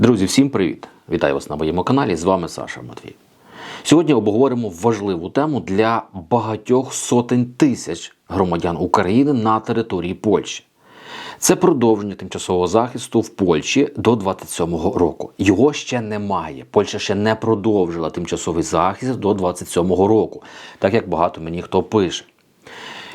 Друзі, всім привіт! Вітаю вас на моєму каналі. З вами Саша Матвій. Сьогодні обговоримо важливу тему для багатьох сотень тисяч громадян України на території Польщі. Це продовження тимчасового захисту в Польщі до 27-го року. Його ще немає. Польща ще не продовжила тимчасовий захист до 27-го року, так як багато мені хто пише.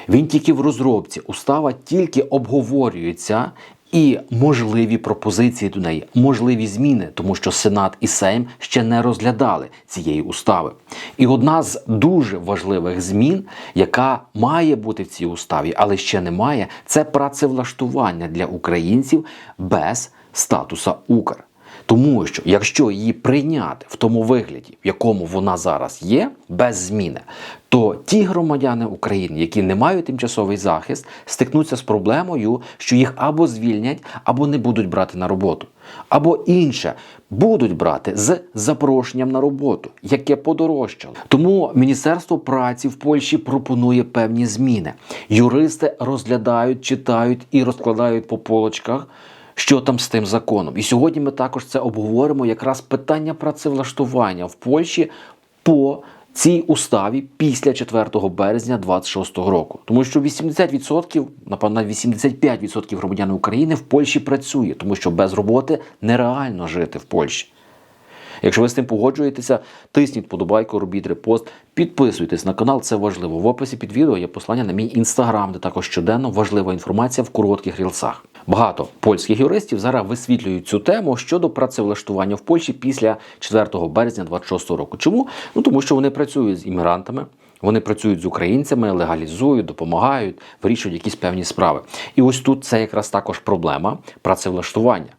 Він тільки в розробці. Устава тільки обговорюється і можливі пропозиції до неї, можливі зміни, тому що Сенат і Сейм ще не розглядали цієї устави. І одна з дуже важливих змін, яка має бути в цій уставі, але ще немає, це працевлаштування для українців без статуса Укр. Тому що якщо її прийняти в тому вигляді, в якому вона зараз є, без зміни, то ті громадяни України, які не мають тимчасовий захист, стикнуться з проблемою, що їх або звільнять, або не будуть брати на роботу, або інше будуть брати з запрошенням на роботу, яке подорожчало. Тому Міністерство праці в Польщі пропонує певні зміни. Юристи розглядають, читають і розкладають по полочках що там з тим законом. І сьогодні ми також це обговоримо якраз питання працевлаштування в Польщі по цій уставі після 4 березня 26 року. Тому що 80%, напевно, 85% громадян України в Польщі працює, тому що без роботи нереально жити в Польщі. Якщо ви з тим погоджуєтеся, тисніть подобайку, робіть репост, підписуйтесь на канал, це важливо. В описі під відео є послання на мій інстаграм, де також щоденно важлива інформація в коротких рілсах. Багато польських юристів зараз висвітлюють цю тему щодо працевлаштування в Польщі після 4 березня 26 року. Чому? Ну тому що вони працюють з іммігрантами. Вони працюють з українцями, легалізують, допомагають, вирішують якісь певні справи. І ось тут це якраз також проблема працевлаштування.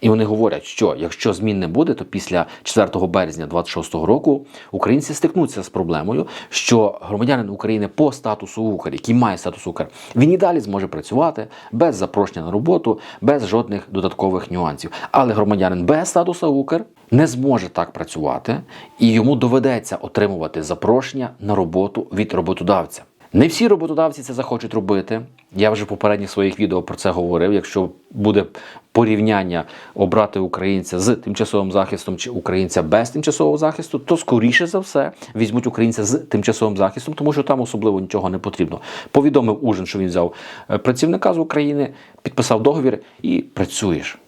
І вони говорять, що якщо змін не буде, то після 4 березня 26 року українці стикнуться з проблемою, що громадянин України по статусу Укр, який має статус Укр, він і далі зможе працювати без запрошення на роботу, без жодних додаткових нюансів. Але громадянин без статусу Укр не зможе так працювати, і йому доведеться отримувати запрошення на роботу від роботодавця. Не всі роботодавці це захочуть робити. Я вже в попередніх своїх відео про це говорив. Якщо буде порівняння обрати українця з тимчасовим захистом чи українця без тимчасового захисту, то скоріше за все візьмуть українця з тимчасовим захистом, тому що там особливо нічого не потрібно. Повідомив Ужин, що він взяв е, працівника з України, підписав договір і працюєш.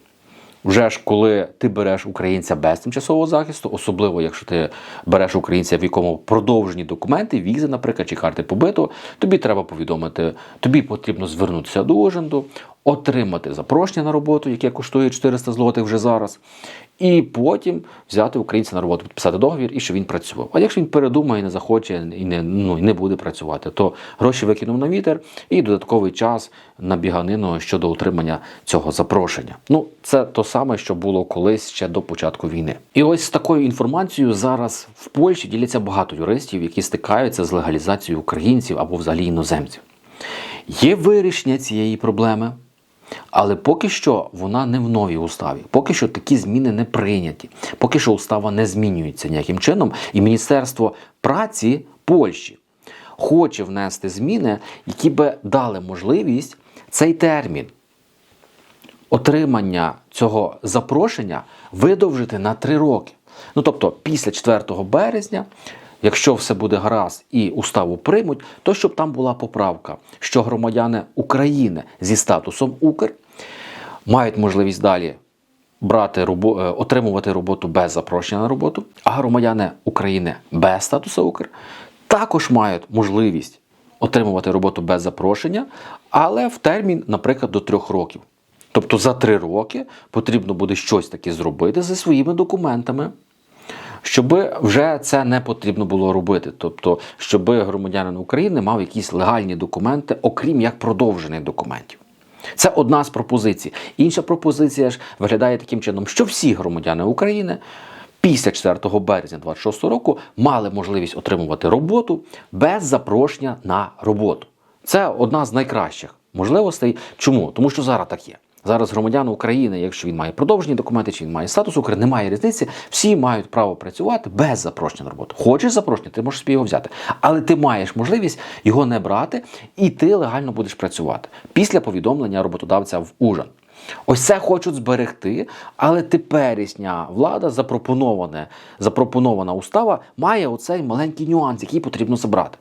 Вже ж коли ти береш українця без тимчасового захисту, особливо якщо ти береш українця, в якому продовжені документи, візи, наприклад, чи карти побиту, тобі треба повідомити, тобі потрібно звернутися до оженду, отримати запрошення на роботу, яке коштує 400 злотих вже зараз, і потім взяти українця на роботу, підписати договір і що він працював. А якщо він передумає, не захоче і не ну і не буде працювати, то гроші викинув на вітер і додатковий час на біганину щодо отримання цього запрошення. Ну це то саме, що було колись ще до початку війни. І ось з такою інформацією зараз в Польщі діляться багато юристів, які стикаються з легалізацією українців або взагалі іноземців. Є вирішення цієї проблеми. Але поки що вона не в новій уставі, поки що такі зміни не прийняті, поки що устава не змінюється ніяким чином, і Міністерство праці Польщі хоче внести зміни, які би дали можливість цей термін отримання цього запрошення видовжити на три роки. Ну тобто, після 4 березня. Якщо все буде гаразд і уставу приймуть, то щоб там була поправка, що громадяни України зі статусом Укр мають можливість далі брати е, отримувати роботу без запрошення на роботу, а громадяни України без статусу Укр також мають можливість отримувати роботу без запрошення, але в термін, наприклад, до трьох років. Тобто за три роки потрібно буде щось таке зробити зі своїми документами щоб вже це не потрібно було робити. Тобто, щоб громадянин України мав якісь легальні документи, окрім як продовжених документів. Це одна з пропозицій. Інша пропозиція ж виглядає таким чином, що всі громадяни України після 4 березня 2026 року мали можливість отримувати роботу без запрошення на роботу. Це одна з найкращих можливостей. Чому? Тому що зараз так є. Зараз громадян України, якщо він має продовжені документи, чи він має статус України, немає різниці, всі мають право працювати без запрошення на роботу. Хочеш запрошення, ти можеш собі його взяти. Але ти маєш можливість його не брати, і ти легально будеш працювати після повідомлення роботодавця в ужан. Ось це хочуть зберегти, але теперішня влада запропоноване, запропонована устава має оцей маленький нюанс, який потрібно забрати.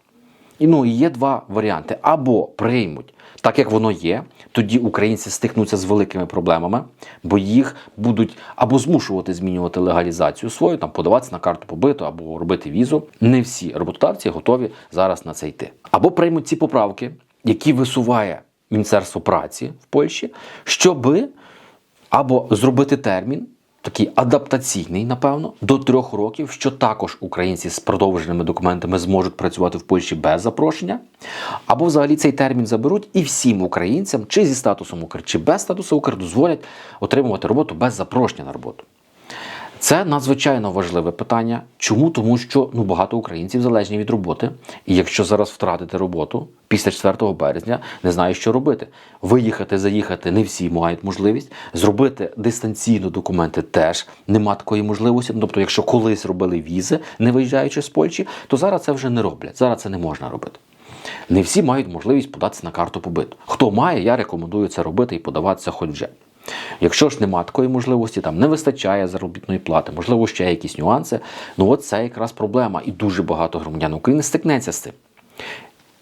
І ну є два варіанти: або приймуть так, як воно є, тоді українці стикнуться з великими проблемами, бо їх будуть або змушувати змінювати легалізацію свою, там подаватися на карту побиту, або робити візу. Не всі роботодавці готові зараз на це йти. Або приймуть ці поправки, які висуває Міністерство праці в Польщі, щоби або зробити термін. Такий адаптаційний, напевно, до трьох років, що також українці з продовженими документами зможуть працювати в Польщі без запрошення, або взагалі цей термін заберуть і всім українцям, чи зі статусом Укр, чи без статусу Укр, дозволять отримувати роботу без запрошення на роботу. Це надзвичайно важливе питання. Чому? Тому що ну багато українців залежні від роботи. І якщо зараз втратити роботу після 4 березня, не знаю, що робити. Виїхати, заїхати не всі мають можливість. Зробити дистанційно документи теж нема такої можливості. Ну, Тобто, якщо колись робили візи, не виїжджаючи з Польщі, то зараз це вже не роблять. Зараз це не можна робити. Не всі мають можливість податися на карту побиту. Хто має, я рекомендую це робити і подаватися хоч вже. Якщо ж нема такої можливості, там не вистачає заробітної плати, можливо, ще якісь нюанси. Ну от це якраз проблема, і дуже багато громадян України стикнеться з цим.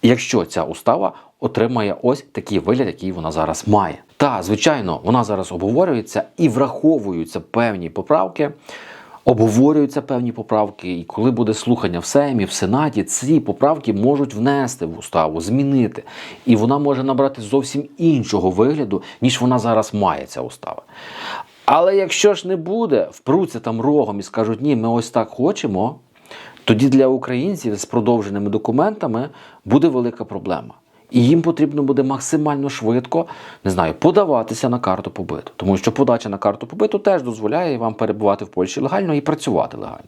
Якщо ця устава отримає ось такий вигляд, який вона зараз має. Та, звичайно, вона зараз обговорюється і враховуються певні поправки. Обговорюються певні поправки, і коли буде слухання в Сеймі, в Сенаті, ці поправки можуть внести в уставу, змінити. І вона може набрати зовсім іншого вигляду, ніж вона зараз має, ця устава. Але якщо ж не буде, впруться там рогом і скажуть, ні, ми ось так хочемо, тоді для українців з продовженими документами буде велика проблема. І їм потрібно буде максимально швидко, не знаю, подаватися на карту побиту. Тому що подача на карту побиту теж дозволяє вам перебувати в Польщі легально і працювати легально.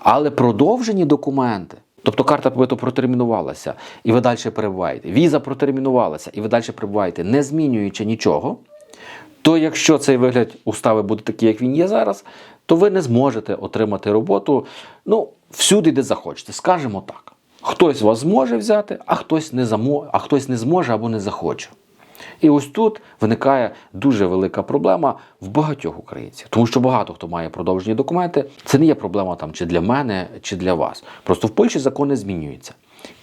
Але продовжені документи, тобто карта побиту протермінувалася, і ви далі перебуваєте, віза протермінувалася, і ви далі перебуваєте, не змінюючи нічого, то якщо цей вигляд устави буде такий, як він є зараз, то ви не зможете отримати роботу ну, всюди, де захочете. Скажімо так. Хтось вас зможе взяти, а хтось не замо, а хтось не зможе або не захоче. І ось тут виникає дуже велика проблема в багатьох українців, тому що багато хто має продовжені документи. Це не є проблема там чи для мене, чи для вас. Просто в Польщі закони змінюються.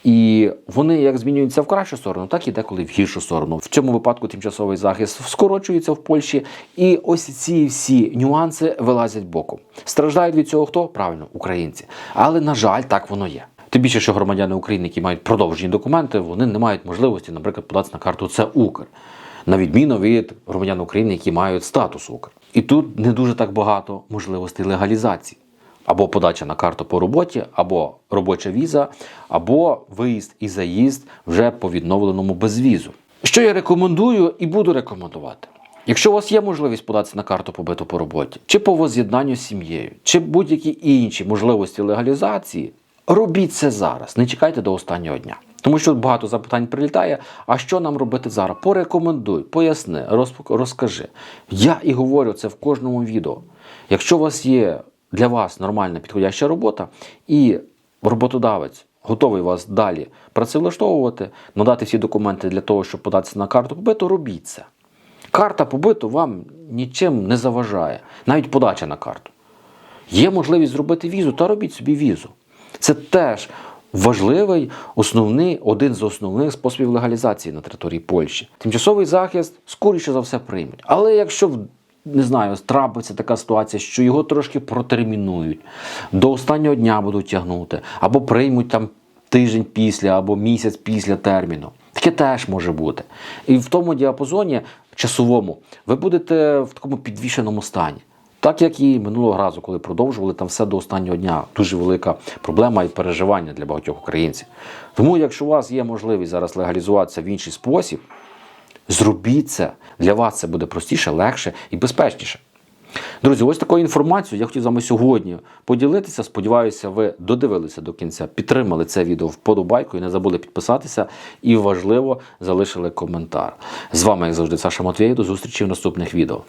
І вони як змінюються в кращу сторону, так і деколи в гіршу сторону. В цьому випадку тимчасовий захист скорочується в Польщі, і ось ці всі нюанси вилазять боком. Страждають від цього хто? Правильно, українці. Але на жаль, так воно є. Тим більше, що громадяни України, які мають продовжені документи, вони не мають можливості, наприклад, податися на карту це Укр, на відміну від громадян України, які мають статус Укр. І тут не дуже так багато можливостей легалізації. Або подача на карту по роботі, або робоча віза, або виїзд і заїзд вже по відновленому безвізу. Що я рекомендую і буду рекомендувати. Якщо у вас є можливість податися на карту побиту по роботі, чи по воз'єднанню з сім'єю, чи будь-які інші можливості легалізації, робіть це зараз. Не чекайте до останнього дня. Тому що багато запитань прилітає. А що нам робити зараз? Порекомендуй, поясни, розкажи. Я і говорю це в кожному відео. Якщо у вас є для вас нормальна підходяща робота, і роботодавець готовий вас далі працевлаштовувати, надати всі документи для того, щоб податися на карту побиту, робіть це. Карта побиту вам нічим не заважає, навіть подача на карту. Є можливість зробити візу, та робіть собі візу. Це теж важливий, основний, один з основних способів легалізації на території Польщі. Тимчасовий захист скоріше за все приймуть. Але якщо в- не знаю, трапиться така ситуація, що його трошки протермінують, до останнього дня будуть тягнути, або приймуть там тиждень після, або місяць після терміну. Таке теж може бути. І в тому діапазоні часовому ви будете в такому підвішеному стані. Так як і минулого разу, коли продовжували там все до останнього дня, дуже велика проблема і переживання для багатьох українців. Тому, якщо у вас є можливість зараз легалізуватися в інший спосіб, зробіть це. Для вас це буде простіше, легше і безпечніше. Друзі, ось такою інформацією я хотів з вами сьогодні поділитися. Сподіваюся, ви додивилися до кінця, підтримали це відео вподобайкою, не забули підписатися і важливо залишили коментар. З вами, як завжди, Саша Матвєєв. До зустрічі в наступних відео.